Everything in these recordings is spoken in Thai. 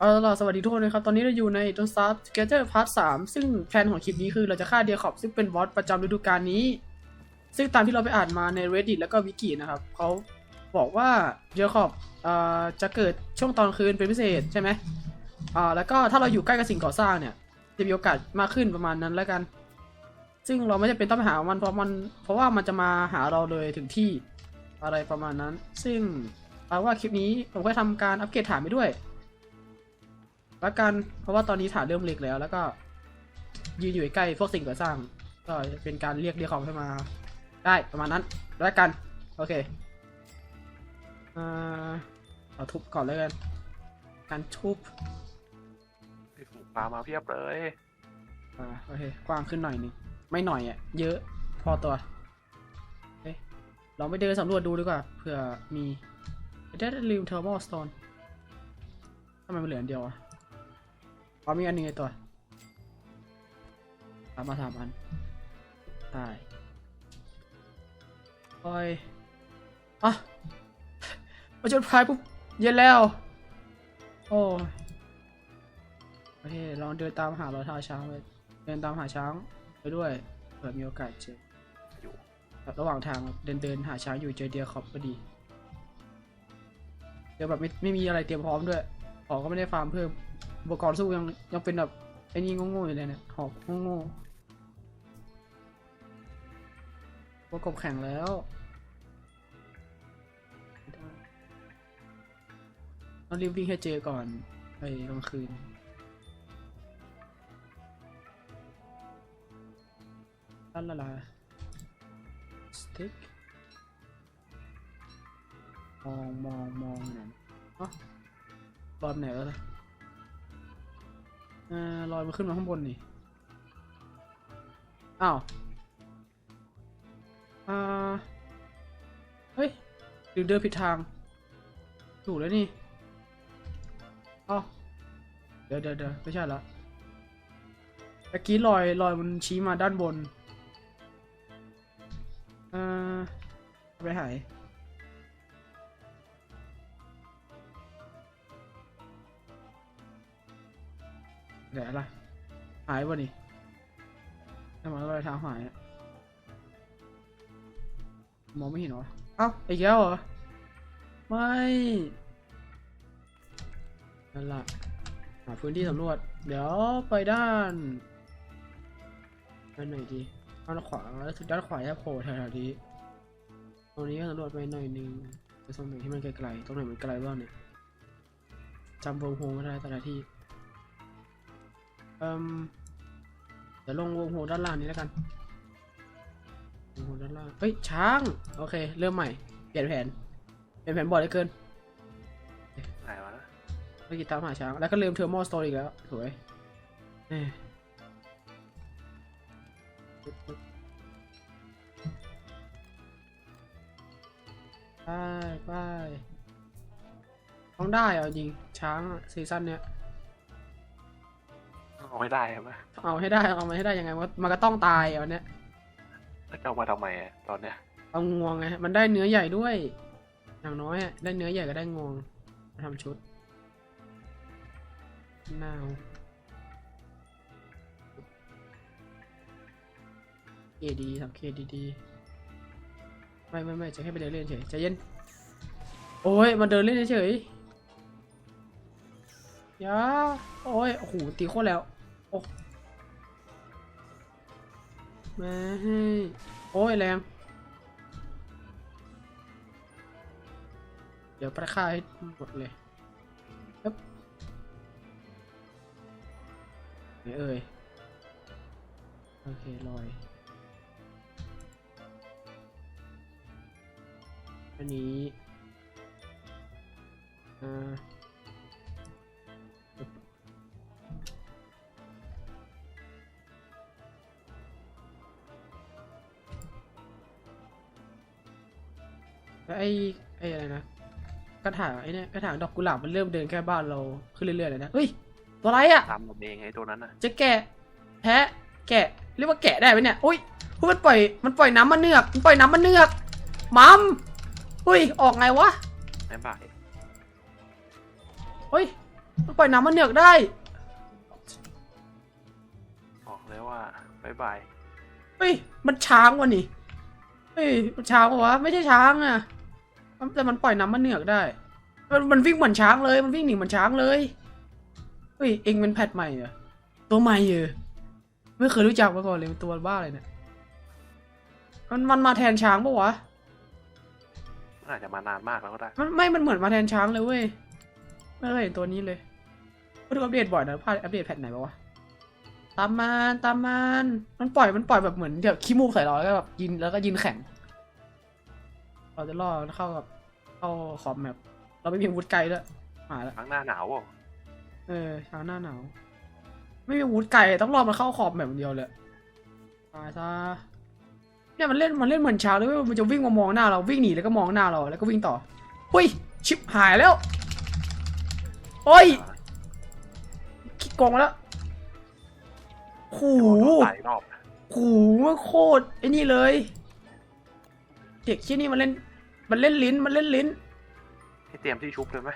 เอาล่ะสวัสดีทุกคนนะครับ ตอนนี้เราอยู่ใน Don't Starve Together Part 3ซึ่งแพนของคลิปนี้คือเราจะฆ่าเดียคอบซึ่งเป็นบอสประจำฤดูกาลนี้ ซึ่งตามที่เราไปอ่านมาใน Reddit แล้วก็วิกินะครับเขาบอกว่าเดียคอบอ่าจะเกิดช่วงตอนคืนเป็นพิเศษใช่ไหมอ่าแล้วก็ถ้าเราอยู่ใกล้กับสิ่งก่อสร้างเนี่ย จะมีโอกาสมากขึ้นประมาณนั้นแล้วกัน ซึ่งเราไม่จำเป็นต้องไปหามันเพราะมันเพราะว่ามันจะมาหาเราเลยถึงที่อะไรประมาณนั้น ซึ่งเอาว่าคลิปนี้ผมก็ทำการอัปเกรดฐานไปด้วย ล้วกัน เพราะว่าตอนนี้ฐานเริ่มเล็กแล้วแล้วก็ ยืนอยู่ใกล้พวกสิ่งก่อสร้าง ก็จะเป็นการเรียกเรียกของให้มา ได้ประมาณนั้นแล้วกัน โอเคอ่าเอาทุบก่อนเลยกัน การทุบมีฝูงปลามาเพียบเลยอ่าโอเคกว้างขึ้นหน่อยหนึงไม่หน่อยอะเยอะพอตัวเอ๊ะเราไปเดินสำรวจดูดีกว่าเผื่อมีได้ลืมเทอร์โมสโตนทำไมมันเหลืออันเดียวอะ อ๋อมีอันหนึงในตัวสามมาสามอัน ตายโอ้ยอะมาจนพายปุ๊บ เย็นแล้ว โอ้ยโอเค ลองเดินตามหารอยเท้าช้างไปเดินตามหาช้างไปด้วย เผื่อมีโอกาสเจออยู่ระหว่างทางเดินเดินหาช้างอยู่เจอเดียคอบพอดี เดี๋ยวแบบไม่ไม่มีอะไรเตรียมพร้อมด้วย ของก็ไม่ได้ฟาร์มเพิ่ม อุปกรณ์สู้ยังยังเป็นแบบไอ้นี่โง่ๆอยู่เลยเนี่ยหอกโง่ๆประกบแข่งแล้วต้องรีบวิ่งให้เจอก่อนไปกลางคืนลาลาลาสติ๊กมองมองมองไหนอ๋อบอลไหนแล้วล่ะ อ่าลอยมาขึ้นมาข้างบนนี่ อ้าว อ่า เฮ้ยหรือเดินผิดทาง ถูกแล้วนี่อ้าเดี๋ยวเดี๋ยวเดี๋ยวไม่ใช่ละตะกี้ลอยลอยมันชี้มาด้านบน อ่อไปหาย เดี๋ยวอะไรหายวะนี่ทำไมรอยเท้าหายอะมองไม่เห็นเหรอ เอ้าอีกแล้วเหรอ ไม่นั่นละหาพื้นที่สำรวจ เดี๋ยวไปด้านด้านไหนดีด้านขวาแล้วถึงด้านขวาจะโผล่แถวๆนี้ตรงนี้ก็สำรวจไปหน่อยนึงไปตรงไหนที่มันไกลๆ ตรงไหนมันไกลบ้างเนี่ยจำวงโฮไม่ได้แต่ละที่ เอ่มเดี๋ยวลงวงโฮด้านล่างนี้แล้วกันวงโฮด้านล่างเฮ้ยช้าง โอเค เริ่มใหม่ เปลี่ยนแผน เปลี่ยนแผนบ่อยเหลือเกินไหนวะนะเมื่อกี้ตามหาช้าง แล้วก็ลืมเทอร์โมสโตร์อีกแล้ว สวยเอ้ยไปไปต้องได้เอาจริง ช้างอะซีซั่นเนี้ย เอาไม่ได้ใช่ไหมเอาให้ได้เอามาให้ได้ยังไงวะมันก็ต้องตายเอาเนี้ยแล้วจะเอามาทำไมอะตอนเนี้ยเอางวงไงมันได้เนื้อใหญ่ด้วย อย่างน้อยอะได้เนื้อใหญ่ก็ได้งวงมาทำชุดนาวเคดีทำเคดีดีๆไม่ไม่ไม่จะให้ไปเดินเล่นเฉยใจเย็นโอ้ยมาเดินเล่นเฉยๆอยาโอ้ยโอ้โหตีโคตรแล้ว ม่ให้ โอ้ยแรง เดี๋ยวประค่าให้หมดเลยปึ๊บไหนเอ่ย โอเคลอย อันนี้ อ่า ไอ้ไอ้อะไรนะกระถางไอ้เนี่ยกระถางดอกกุหลาบมันเริ่มเดินใกล้บ้านเราขึ้นเรื่อยๆเลยนะเฮ้ยตัวอะไรอะ่ะทำมันเองไอ้ตัวนั้นนะจะแกะแพะแกะเรียกว่าแกะได้ไหมเนี่ยอุ้ยเฮ้ยมันปล่อยมันปล่อยน้ำมันเนือกมันปล่อยน้ำมันเนือกมัมอุ้ยออกไงวะไม่บ่ายเฮ้ยมันปล่อยน้ำมันเหนือกได้บอกเลยว่าบายบายเฮ้ยมันช้างวะนี่เฮ้ยมันช้างปะวะไม่ใช่ช้างอะมัน แต่มันปล่อยน้ำมันเหนือกได้ มันมันวิ่งเหมือนช้างเลย มันวิ่งหนีเหมือนช้างเลย เฮ้ย เองเป็นแพทใหม่เหรอ ตัวใหม่เหรอไม่เคยรู้จักมาก่อนเลยเป็นตัวบ้าอะไรเนี่ย มันมันมาแทนช้างปะวะอาจจะมานานมากแล้วก็ได้ มันไม่ มันเหมือนมาแทนช้างเลยเว้ย ไม่เคยเห็นตัวนี้เลยก็ดูอัปเดตบ่อยนะพลาดอัปเดตแพทไหนปะวะ ตามมันตามมัน มันปล่อย มันปล่อยแบบเหมือนเดี๋ยวขี้มูกใส่เราแล้วก็แบบยินแล้วก็ยินแข่ง เราจะล่อมันเข้ากับเข้าขอบแมปเราไม่มีอาวุธไกลด้วยมาแล้ว ครั้งหน้าหนาวเปล่าเออเช้าหน้าหนาว ไม่มีอาวุธไกลต้องรอมันเข้าขอบแมปอย่างเดียวเลยตายซะเนี่ยมันเล่นมันเล่นเหมือนช้างเลยเว้ยมันจะวิ่งมามองหน้าเราวิ่งหนีแล้วก็มองหน้าเราแล้วก็วิ่งต่อหุ้ยชิบหายแล้วโอ้ยขี้โกงแล้วโหโดนหลายรอบโหมันโคตรไอ้นี่เลย เด็กที่นี่มันเล่น มันเล่นลิ้น มันเล่นลิ้นให้เตรียมที่ชุบเลยไหม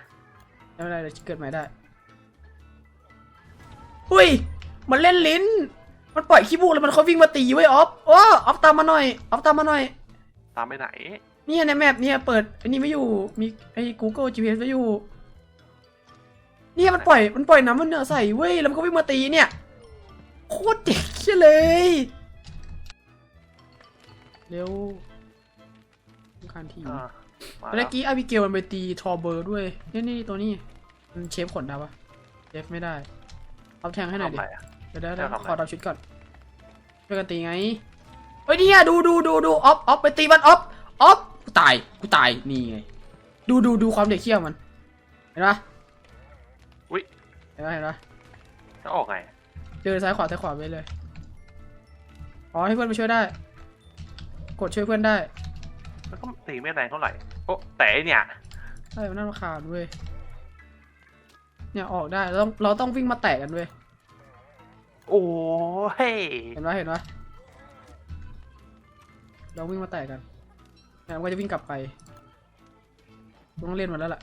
ไม่เป็นไรเดี๋ยวเกิดใหม่ได้ หุ้ยมันเล่นลิ้น มันปล่อยขี้บูกแล้วมันเขาวิ่งมาตีไว้ยออฟโอ้ออฟตามมาหน่อยออฟตามมาหน่อย ตามไปไหน เนี่ยในแมปเนี่ยเปิดอันนี้ไม่อยู่ มีไอ้ Google GPS ไว้อยู่ เนี่ยมันปล่อยมันปล่อยน้ำมันเหนือใส่เว้ยแล้วมันก็วิ่งมาตีเนี่ย โคตรเด็กเชี่ยเลย เร็ว ต้องการทีมอ่ามาเมื่แล้วอกี้อาบิเกลมันไปตีทอร์เบอร์ด้วยนี่นี่ตัวนี้มันเชฟขนได้ปะเชฟไม่ได้เอาแทงให้หน่อยดิ ทำไรอะ เดี๋ยวได้จะทำอะไรขอดับชุดก่อนช่วยกันตีไงเฮ้ยเนี่ยดูดูดูดูออฟออฟไปตีมันออฟออฟกูตายกูตายนี่ไงดูดูดูความเด็กเขี้ยวมันเห็นปะอุ๊ย เห็นปะเห็นปะจะออกไงเดินซ้ายขวาซ้ายขวาไปเลยอ๋อให้เพื่อนมาช่วยได้ กดช่วยเพื่อนได้ มันก็ตีไม่แรงเท่าไหร่ โอ้แต่ไอ้เนี่ยใช่มันน่ารำคาญเว้ย เนี่ยออกได้เราต้องเราต้องวิ่งมาแตะกันเว้ย โอ้เฮ้ยเห็นปะเห็นปะเราวิ่งมาแตะกันแล้วมันก็จะวิ่งกลับไป ต้องเล่นมันแล้วล่ะ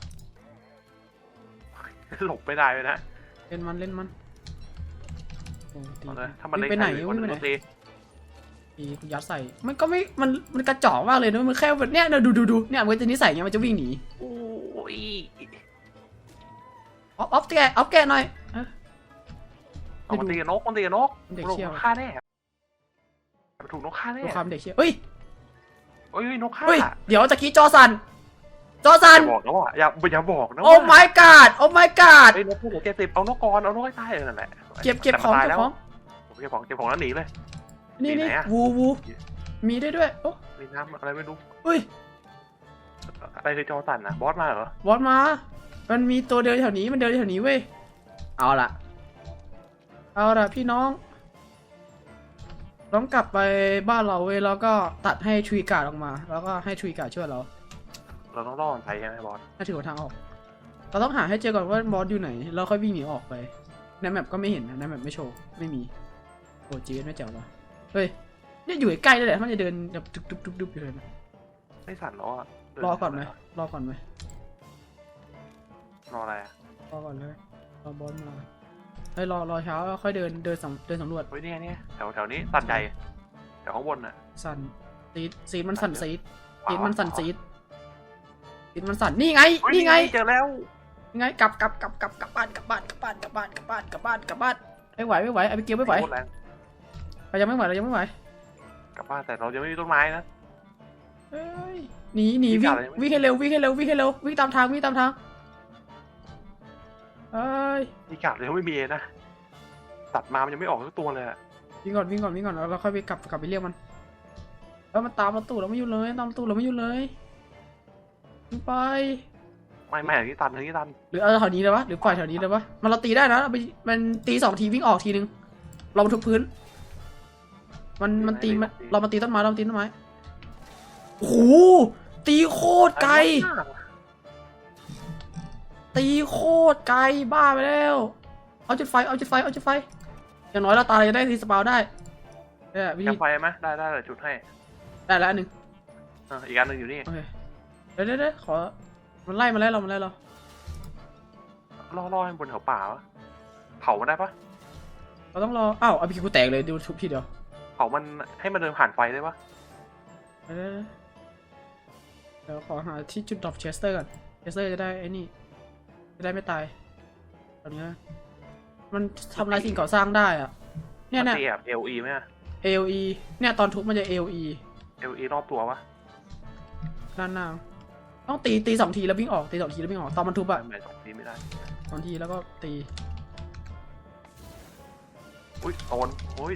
หลบไม่ได้เลยนะเล่นมันเล่นมันโอ้ตีเอาเลยถ้ามันวิ่เล่งนไปไหนใครอยู่คนวิ่งหไปนึ่งไหนก็ตี ตีกูยัดใส่ มันก็ไม่ มัน มันกระจอกมากเลยนะ มันแค่แบบเนี้ยเดี๋ยวดูดูดูเนี่ยมันก็จะนิสัยเงี้ยมันจะวิ่งหนีโอ้ยออฟออฟแกะออฟแกะหน่อยเอ้ยเอามาตีกับนกมันตีกับนกมันเด็กเชี่ยวนกฆ่าแน่ถูกนกฆ่าแน่ดูความเด็กเชี่ยเฮ้ยเอ้ยนกฆ่าเฮ้ยเดี๋ยวตะกี้จอสันจอสัอนย่าบอกนะว่าอย่าอย่าบอกนะโอ้ my god โอ้ my god ไอ้ยนกพูดเก็บสิบเอานกก่อนเอานกให้ตายเลยนั่นแหละเก็บเก็บของแต่มันตายเก็บแล้วของเก็บของเก็บของแล้วหนีเลย นี่ที่นี่ไหนอะวูวูมีได้ด้วยโอ้มีน้ำอะไรไม่รู้เฮ้ยอะไรคือจอสันนะบอสมาเหรอวอดมา มันมีตัวเดินแถวนี้มันเดินแถวนี้เว้ยเอาละเอาละพี่น้องต้องกลับไปบ้านเราเว้ยแล้วก็ตัดให้ทรีการ์ดออกมา แล้วก็ให้ทรีการ์ดช่วยเรา เราต้องล่อมันไปใช่ไหมบอสถ้าถือว่าทางออก เราต้องหาให้เจอก่อนว่าบอสอยู่ไหนแล้วค่อยวิ่งหนีออกไปในแมปก็ไม่เห็นนะในแมปไม่โชว์ไม่มีโอ้จีนไม่แจ๋วหรอ เฮ้ยเนี่ยอยู่ใกล้ๆเลยแหละมันจะเดินแบบดุ๊บดุ๊บดุ๊บดุ๊บอยู่เลยนะไม่สั่นแล้วอะเดิรอก่อนไหมรอก่อนไหมรออะไรอะรอก่อนเลยรอบอสมาเฮ้ยรอรอเช้าแล้วค่อยเดินเดินสำเดินสำรวจเฮ้ยเนี่ยเนี่ยแถวแถวนี้สั่นใจแถวข้างบนน่ะสั่นซีดซีดมันสั่นซีดซีดมันสั่นซีดซีดมันสั่นนี่ไงเฮ้ยนี่ไงเจอแล้วนี่ไงกลับกลับกลับกลับกลับบ้านกลับบ้านกลับบ้านกลับบ้านกลับบ้านกลับบ้านกลับบ้านไม่ไหวไม่ไหวไอ้ไปเกียวไม่ไหวโคตรแรง เรายังไม่ไหวเรายังไม่ไหวกลับบ้านแต่เรายังไม่มีต้นไม้นะ เอ้ยหนีหนีวิ่วิ่งงอะไรไม่ วิ่งให้เร็ววิ่งให้เร็ววิ่งให้เร็ววิ่งตามทางวิ่งตามทางเอ้ยมีกาดเลยไม่มีเองนะตัดมามันยังไม่ออกสักตัวเลยอะวิ่งก่อนวิ่งก่อนวิ่งก่อนแล้วเราค่อยไปกลับกลับไปเรียกมันแล้วมันตามเราตู้เราไม่หยุดเลยตามเราตู้เราไม่หยุดเลยวิ่งไป ไม่ไม่อย่างนี้ตันอย่างนี้ตันหรือเอาแถวนี้เลยวะหรือปล่อยแถวนี้เลยวะมันเราตีได้นะเอาไปมันตีสองทีวิ่งออกทีนึงเราทุบพื้น มันมันตีมันเรามาตีต้นไม้เรามาตีต้นไม้โอ้โหตีโคตรไกล ตีโคตรไกลบ้าไปแล้ว เอาจุดไฟเอาจุดไฟเอาจุดไฟอย่างน้อยเราตายจะได้รีสปาวได้เนี่ยวิแคธีมไฟไหมได้ได้เลยจุดให้ได้แล้วอันหนึ่งอะอีกอันหนึ่งอยู่นี่โอเคเดี๋ยวเดี๋ยวเดี๋ยวขอมันไล่มาแล้วเรามันไล่เราล่อล่อให้บนเขาป่าวะเผามันได้ปะเราต้องรออ้าวเอาพีกูแตกเลยดูทุบทีเดียว เผามันให้มันเดินผ่านไฟได้ปะเออเดี๋ยวขอหาที่จุดดรอปเชสเตอร์ก่อนเชสเตอร์จะได้ไอ้นี่ จะได้ไม่ตายตอนนี้นะมันทำลายสิ่งก่อสร้างได้อะเนี่ยมัเนี่ยตีแบบ LE ไหมอะ AOE เนี่ยตอนทุบมันจะ AOE LE รอบตัวปะด้านหน้าต้องตีตีสองทีแล้ววิ่งออกตีสองทีแล้ววิ่งออกตอนมันทุบอะทำไมสองทีไม่ได้สองทีแล้วก็ตี อุ้ยโดนโอ้ย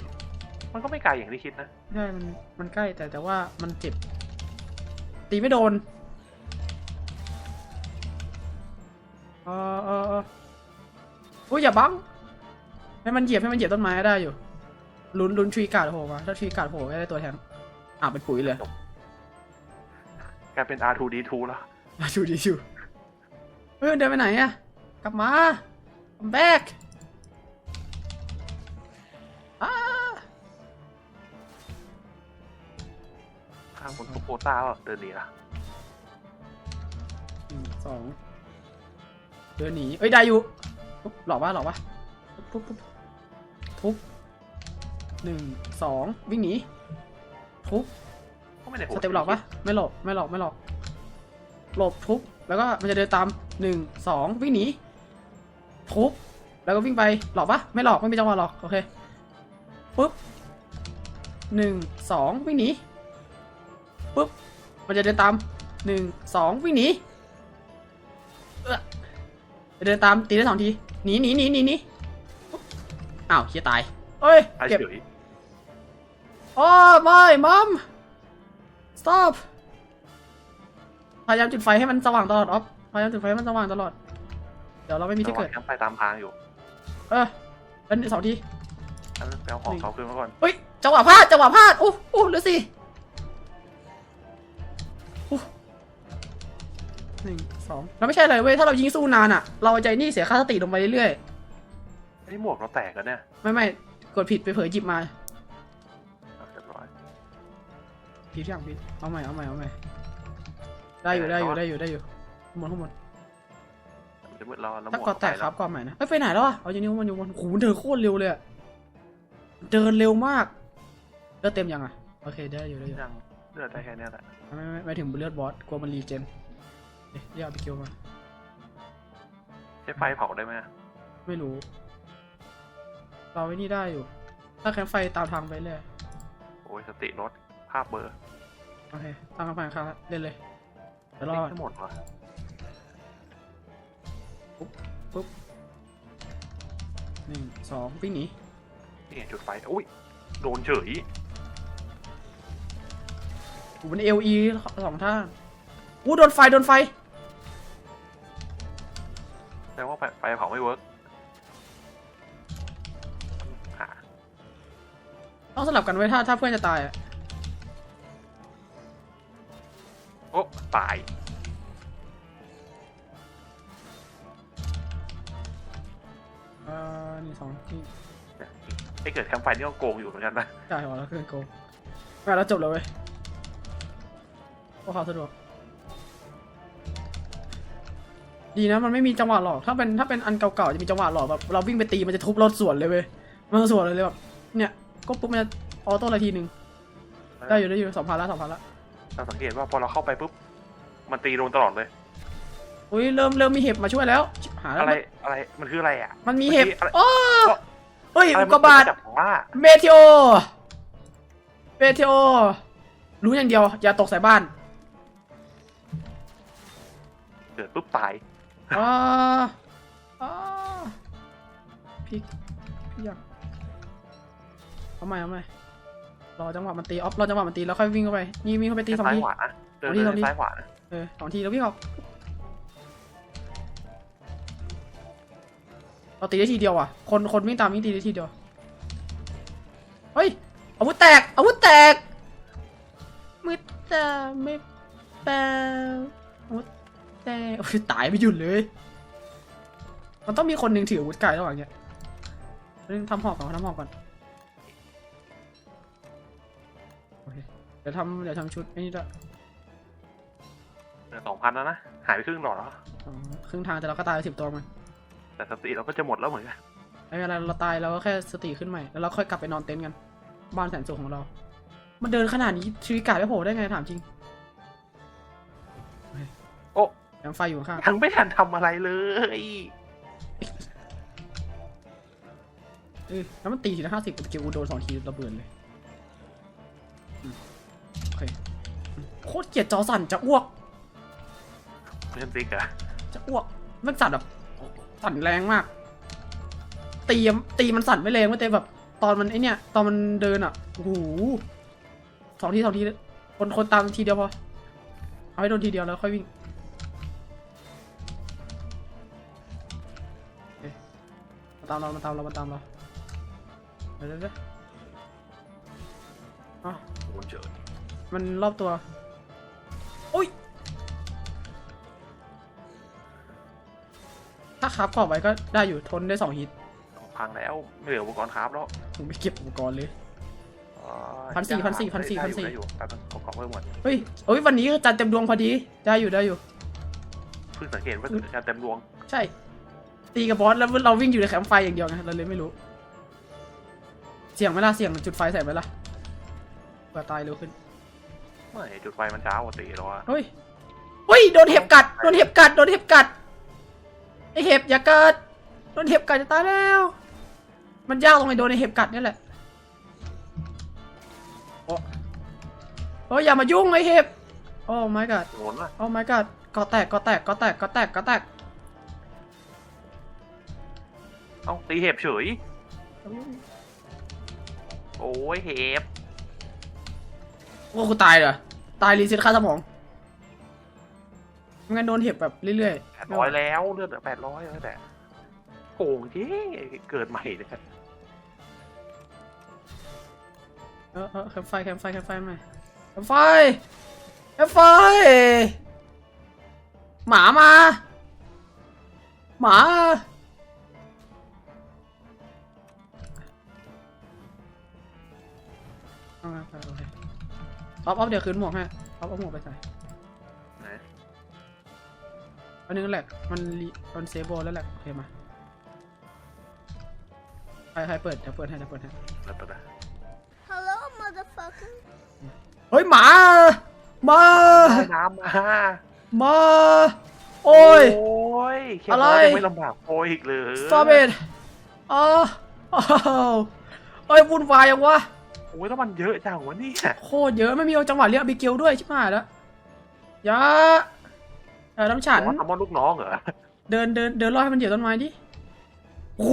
มันก็ไม่ไกลอย่างที่คิดนะใช่มันมันใกล้แต่แต่ว่ามันเจ็บ ตีไม่โดนเออเออเอออุ้ยอย่าบังให้มันเหยียบให้มันเหยียบต้นไม้ได้อยู่ลุ้นลุ้นทรีการ์ดโผล่มาถ้าทรีการ์ดโผล่ก็ได้ตัวแทนอ่าเป็นปุ๋ยเลยกลายเป็น R2D2 แล้วมาดูดิชูเฮ้ยมันเดินไปไหนอะกลับมา I'm back อ้ โคต้าก็เดินหนีละหนึ่งสองเดินหนีเอ้ยได้อยู่ปุ๊บหลอกปะหลอกปะปุ๊บปุ๊บปุ๊บทุบหนึ่งสองวิ่งหนีทุบก็ไม่ได้โหสดเต็ปหลอกปะไม่หลอกไม่หลอกไม่หลอกหลบทุบแล้วก็มันจะเดินตามหนึ่งสองวิ่งหนีทุบแล้วก็วิ่งไปหลอกปะไม่หลอกไม่มีจังหวะหลอกโอเคปุ๊บหนึ่งสองวิ่งหนี ปุ๊บมันจะเดินตามหนึ่งสองวิ่งหนีเอื้อจะเดินตามตีได้สองทีหนีหนีหนีหนีหนีปุ๊บอ้าวเฮียตายเอ้ยตายเก็บเฉยโอ้ไม่มัม stop พยายามจุดไฟให้มันสว่างตลอดออฟพยายามจุดไฟให้มันสว่างตลอด เดี๋ยวเราไม่มีที่ระหว่าเกิงดแคมป์ไปตามทางอยู่ เออเป็นสองทีอันนั้นไปเอาของเขาคืนมาก่อนเฮ้ยจังหวะพลาดจังหวะพลาดอู้อู้เหลือสี่อู้ หนึ่งสองเราไม่ใช่เลยเว้ยถ้าเรายิงสู้นานอะ เราใจนี่เสียค่าสติลงไปเรื่อยไอ้หมวกเราแตกแล้วเนี่ยๆ ไม่ไม่กดผิดไปเผยหยิบมาเอาเรียบร้อย ผิดอย่างผิดเอาใหม่เอาใหม่เอาใหม่ได้อยู่ได้อยู่ได้อยู่ได้อยู่ข้างบนข้างบนมันจะมืดแล้วแล้วหถ้ามวกก่อนแตกไปคแล้รัวบก่อนใหม่นะเอ้ยไปไหนแล้วอะเอาอย่างนี้มันอยู่บนโอ้โหเดินโคตรเร็วเลยอะเดินเร็วมากเลือดเต็มยังอะโอเคได้อยู่ได้อยู่ ยัง เลือดได้แค่เนี้ยแหละไม่ไม่ไม่ไม่ถึงเลือดบอสกลัวมันรีเจนเอ๊ะเรียกอาบิเกลมา ใช้ไฟเผาได้ไหมอะไม่รู้ เราไอ้นี่ได้อยู่ ถ้าแคมป์ไฟตามทางไปเลยโอ้ยสติลดภาพเบลอร์โอเคตามแคมป์ไฟครับเล่นเลยเดี๋ยวรอทั้งหมดวะหนึ่งสองวิ่งหนี นี่ไงจุดไฟอุ้ยโดนเฉย อยู่บนเอลีสองท่าอู้โดนไฟโดนไฟ แสดงว่าไฟไฟเผาไม่เวิร์กหาต้องสลับกันไว้ถ้าถ้าเพื่อนจะตายอะโอ้ตาย เอ่อนี่สองที่ไอ้เกิดแคมป์ไฟนี่ก็โกงอยู่เหมือนกันนะ จ่ายหัวแล้วเกินโกงไม่เอาแล้วจบเลยเว้ย พวกเขาสะดวก ดีนะมันไม่มีจังหวะหลอก ถ้าเป็นถ้าเป็นอันเก่าๆจะมีจังหวะหลอกแบบเราวิ่งไปตีมันจะทุบรถสวนเลยเว้ย มันสวนเลยเลยแบบเนี่ยก็ปุ๊บมันจะออโต้อะไรทีหนึ่งได้อยู่ได้อยู่สองพันละสองพันละเราสังเกตว่าพอเราเข้าไปปุ๊บมันตีโดนตลอดเลยอุ้ยเริ่มเริ่มมีเห็บมาช่วยแล้วชิบหายแล้วอะไรอะไรมันคืออะไรอะ มันมีเห็บอะไรโอ้เฮ้ยอะไรอุกกาบาตจับว่าเมทิโอเมทิโอรู้อย่างเดียว อย่าตกใส่บ้าน เกิดปุ๊บตายอ่าอ่าพี่พี่อยากเอาใหม่เอาใหม่รอจังหวะมันตีออฟรอจังหวะมันตีแล้วค่อยวิ่งเข้าไปนี่วิ่งเข้าไปตีสองซ้ายที ขวานะเดินสองทีเดิสองทีนซ้ายขวานะเออสองทีแล้ววิ่งออกเราตีได้ทีเดียวอะ คนคนวิ่งตามวิ่งตีได้ทีเดียว เฮ้ยอาวุธแตกอาวุธแตกมืดแตกไม่แตกอาวุธ แตกโอ้ยตายไม่หยุดเลย มันต้องมีคนหนึ่งถืออาวุธไกลระหว่างเนี้ยเรื่องทำหอกก่อนทำหอกก่อนโอเคเดี๋ยวทำเดี๋ยวทำชุดไอ้นี่ด้วยเดือนสองพันแล้วนะ หายไปครึ่งหลอดแล้วอ๋อครึ่งทางแต่เราก็ตายไปสิบตัวมันแต่สติเราก็จะหมดแล้วเหมือนกันไม่เป็นไรเราตายเราก็แค่สติขึ้นใหม่ แล้วเราค่อยกลับไปนอนเต็นท์กัน บ้านแสนสุขของเรา มันเดินขนาดนี้ชีวิตกาดไม่โผล่ได้ไงถามจริง โอ้ยังไฟอยู่ข้างยังไม่ทันทำอะไรเลยเออแล้วมันตีทีละห้าสิบเกลโดนสองทีระเบิดเลยอืมโอเคอืมโคตรเกลียดจอสั่นจะอ้วกเล่นติ๊กอะจะอ้วกมันสั่นแบบสั่นแรงมากตีมตีมันสั่นไม่แรงไม่แต่แบบ ตอนมันไอเนี่ย ตอนมันเดินอะโอ้โหสองทีสองทีคนคนตามทีเดียวพอ เอาให้โดนทีเดียวแล้วค่อยวิ่ง มาตามเรามาตามเรามาตามเราเดี๋ยวเดี๋ยวเดี๋ยวอ๋อโอ้เจอมันรอบตัวโอ้ย ถ้าคราฟกรอบไว้ก็ได้อยู่ทนได้สองฮิตพังแล้วไม่เหลืออุปกรณ์คราฟแล้วผมไม่เก็บอุปกรณ์เลย อ๋อพันสี่พันสี่พันสี่ได้พันสี่ ได้อยู่ได้อยู่แป๊บนึงขอขอเพิ่มหมดเฮ้ยเอ้ย วันนี้จันเต็มดวงพอดี ได้อยู่ได้อยู่ เพิ่งสังเกตว่าการเต็มดวง ใช่ ตีกับบอสแล้วเราวิ่งอยู่ในแคมป์ไฟอย่างเดียวไงเราเลยไม่รู้ เสี่ยงไหมล่ะเสี่ยงจุดไฟใส่ไหมล่ะเผื่อตายเร็วขึ้นไม่จุดไฟมันช้ากว่าตีแล้วอะเฮ้ยเฮ้ยโดนเห็บกัดโดนเห็บกัดโดนเห็บกัดไอเห็บอย่ากัดโดนเห็บกัดจะตายแล้ว มันยากตรงไอโดนไอเห็บกัดนี่แหละโอ้โอ้ยอย่ามายุ่งไอเห็บโอ้ my god โหนอะโอ้ my god กอแตกกอแตกกอแตกกอแตกกอแตก เอ้าตีเห็บเฉย โอ้ยเห็บโอ้กูตายเหรอ ตายรีเซ็ตค่าสมองไม่งั้นโดนเห็บแบบเรื่อยแปดร้อยแล้ว เลือดแปดร้อยแล้วแต่โกงเจ๊เกิดใหม่เลยเออเออแคมป์ไฟแคมป์ไฟแคมป์ไฟมาแคมป์ไฟแคมป์ไฟ หมามา หมา เอามาไปโอเคออฟออฟเดี๋ยวคืนหมวกให้ออฟเอาหมวกไปใส่ไหนอันนึงแหลกมันรีมันเซฟโบแล้วแหละโอเคมาใครใครเปิดเดี๋ยวเปิดให้เดี๋ยวเปิดให้แล้วแต่ Hello, motherfucker. เฮ้ยหมามาได้น้ำมามาโอ้ย โอ้ยแค่อะไรว่ายังไม่ลำบากโอยอีกเลยซาเบตอ๋ออ้าวเอ้ยวุ่นวายยังวะ โอ้ยแล้วมันเยอะจังวะเนี่ยโคตรเยอะไม่มีจังหวะเรียกอบิเกลด้วยชิบหายแล้วอยาเออน้ำฉันว่าทำว่าลูกน้องเหรอ เดินเดินเดินรอให้มันเหยียบต้นไม้ดิโอ้โห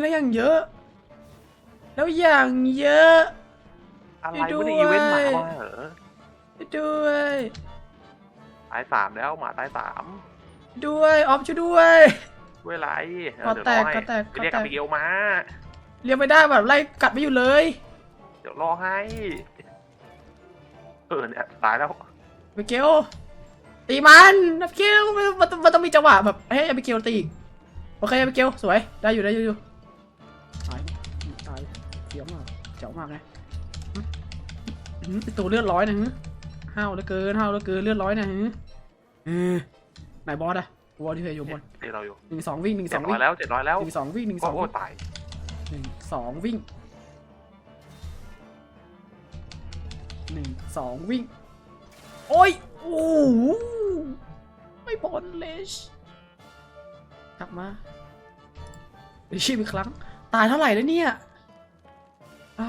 แล้วอย่างเยอะ แล้วอย่างเยอะอะไรไปด้วยไม่ได้อีเวนต์หมามาเหรอด้วยตายสามแล้วหมาตายสามด้วยออฟช่วยด้วยด้วยไรก็แตกเดี๋ยวรอให้ก็แตกไปเรียกก็แตกอาบิเกลมา เรียกไม่ได้แบบไล่กัดไม่อยู่เลย เดี๋ยวรอให้ เออเนี่ยตายแล้วอบิเกลตีมันอบิเกลมันมันต้องมันต้องมีจังหวะแบบให้อบิเกลตีอีกโอเคอบิเกลสวยได้อยู่ได้อยู่อยู่ตายตายเสียวมากเจ๋วมากไงหึหึไอ้ตัวเลือดร้อยนะฮะห้าวเหลือเกินห้าวเหลือเกินเลือดร้อยนะฮะเออไหนบอสอะบอสที่เคยอยู่บนที่เราอยู่หนึ่งสองวิ่งหนึ่งสเจ็อดงร้อวิ่ยงแล้วเจ็ดร้อยแล้วหนึ่งสองวิ่งหนึ่งสโอ้องโหตายหนึ่งสองวิ่ง หนึ่งสองวิ่ง โอ้ย โอ้โหไม่พ้นเลยกลับมารีชีพอีกครั้ง ตายเท่าไหร่แล้วเนี่ยอ่า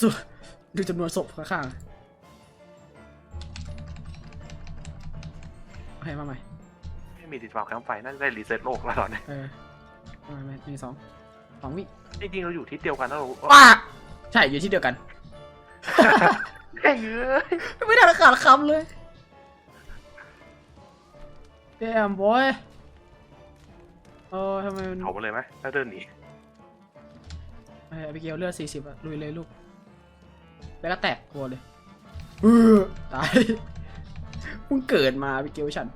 สุดดูจำนวนศพข้างๆโอเคมาใหม่ไม่มีติดฝาแคมป์ไฟน่าจะได้รีเซ็ตโลกแล้วตอนนี้เออมาใหม่หนึ่งสองสองวิ่งจริงๆเราอยู่ที่เดียวกันแล้วเราป้า ใช่อยู่ที่เดียวกันแค่เยอะไม่ได้ขาดคำเลยเดมบอยเออทำไมมันเอามาเลยไหมแล้วเดินหนีไอ้อบิเกลเลือดสี่สิบอะลุยเลยลูก แล้วก็แตกกลัวเลยเออตายมึงเกิดมาอบิเกลฉัน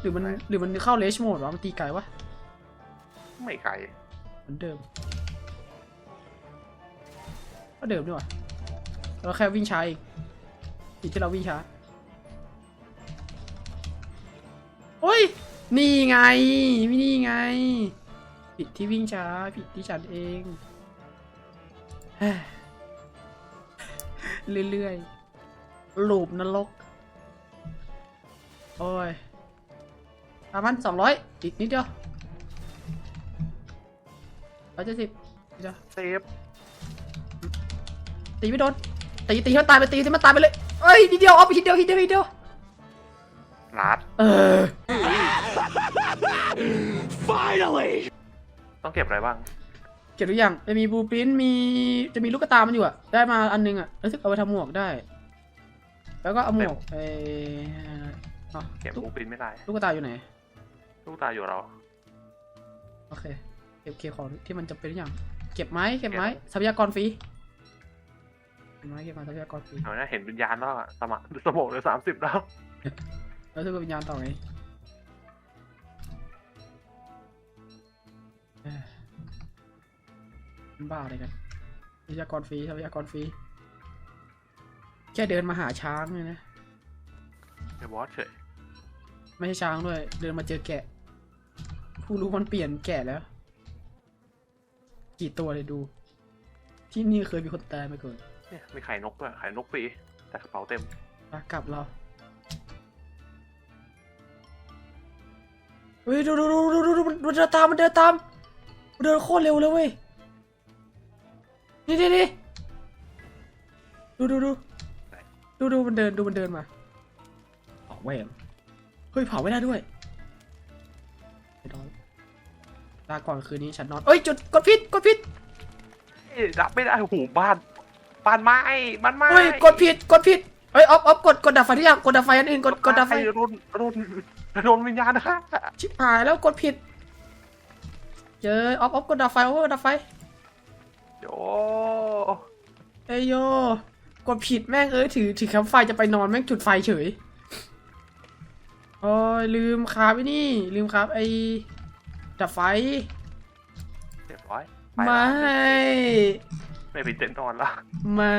หรือมันหรือมันเข้าเลชโหมดวะมันตีไกลวะไม่ไกลเหมือนเดิม ก็เดิมด้วยเราแค่วิ่งช้าเองผิดที่เราวิ่งช้าโอ้ย นี่ไงนี่ไง ผิดที่วิ่งช้า ผิดที่ฉันเองเรื่อยๆลูปนรก โอ้ยประมาณสองร้อยอีกนิดเดียวร้อยเจ็ดสิบเดียวเซฟ ตีไม่โดนตีตีให้มันตายไปตีให้มันตายไปเลยเอ้ยนิดเดียวเอาไปทีเดียวทีเดียวทีเดียวลัดเออต้องเก็บอะไรบ้าง เก็บทุกอย่างจะมีบลูปรินท์มีจะมีลูกตามันอยู่อะได้มาอันนึงอะรู้สึกเอาไปทำหมวกได้ แล้วก็เอาหมวกไปอ๋อเก็บลูกบูปินไม่ได้ ลูกตาอยู่ไหน ลูกตาอยู่เรา โอเค เก็บเคของที่มันจะเป็นทุกอย่างเก็บไม้เก็บไม้ทรัพยากรฟรี เก็บไม้เก็บไม้ทรัพยากรฟรีเอาเนี่ยเห็นวิญญาณแล้วอะสมะสมองเหลือสามสิบแล้วแล้วถ้าเกิดวิญญาณต่อไงเอ้ยมันบ้าอะไรกันทรัพยากรฟรีทรัพยากรฟรีแค่เดินมาหาช้างเลยนะเดี๋ยวบอสเฉยไม่ใช่ช้างด้วย เดินมาเจอแกะ ผู้รู้มันเปลี่ยนแกะแล้ว กี่ตัวเลยดู ที่นี่เคยมีคนตายมาก่อน เนี่ยมีไข่นกด้วยไข่นกฟรีแต่กระเป๋าเต็มมากลับเราเฮ้ยดูดูดูดูดูดูมันมันเดินตามมันเดินตามมันเดินโคตรเร็วเลยเว้ยนี่นี่นี่ดูดูดูดูดูมันเดินดูมันเดินมาออกแหวนเฮ้ยเผาไม่ได้ด้วยไม่นอนลาก่อนคืนนี้ฉันนอนเอ้ยจุดกดผิดกดผิดเอ้ยดับไม่ได้โอ้โหบ้าน บ้านไม้บ้านไม้เฮ้ยกดผิดกดผิดเฮ้ยออฟออฟกดกดดับไฟที่ยังกดดับไฟอันอื่นกดกดดับไฟโดนโดนโดนวิญญาณนะฮะชิบหายแล้วกดผิดเจอออฟออฟกดดับไฟออฟกดดับไฟโยเอยโยกดผิดแม่งเอ้ยถือถือแคมป์ไฟจะไปนอนแม่งจุดไฟเฉยโอ้ยลืมคาบไอ้นี่ ลืมคาบไอ้ดับไฟเรียบร้อยปไม่แล้ว ไม่เป็นเต็นนอนละไม่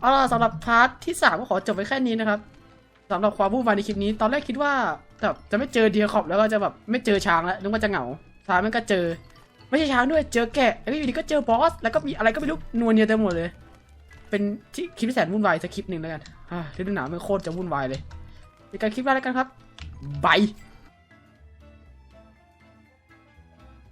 เอาล่ะสำหรับพาร์ทที่สามก็ขอจบไว้แค่นี้นะครับสำหรับความวุ่นวายในคลิปนี้ ตอนแรกคิดว่าแบบจะไม่เจอเดียคอบแล้วก็จะแบบไม่เจอช้างแล้วนึกว่าจะเหงาท้ายมันก็เจอ ไม่ใช่ช้างด้วยเจอแกะแล้วอยู่ดีก็เจอบอสแล้วก็มีอะไรก็ไม่รู้นวลเนียเต็มหมดเลย เป็นที่คลิปที่แสนวุ่นวายสักคลิปหนึ่งแล้วกันอ่าฤดูหนาวมันโคตรจะวุ่นวายเลยในการคลิปแรกแล้วกันครับบาย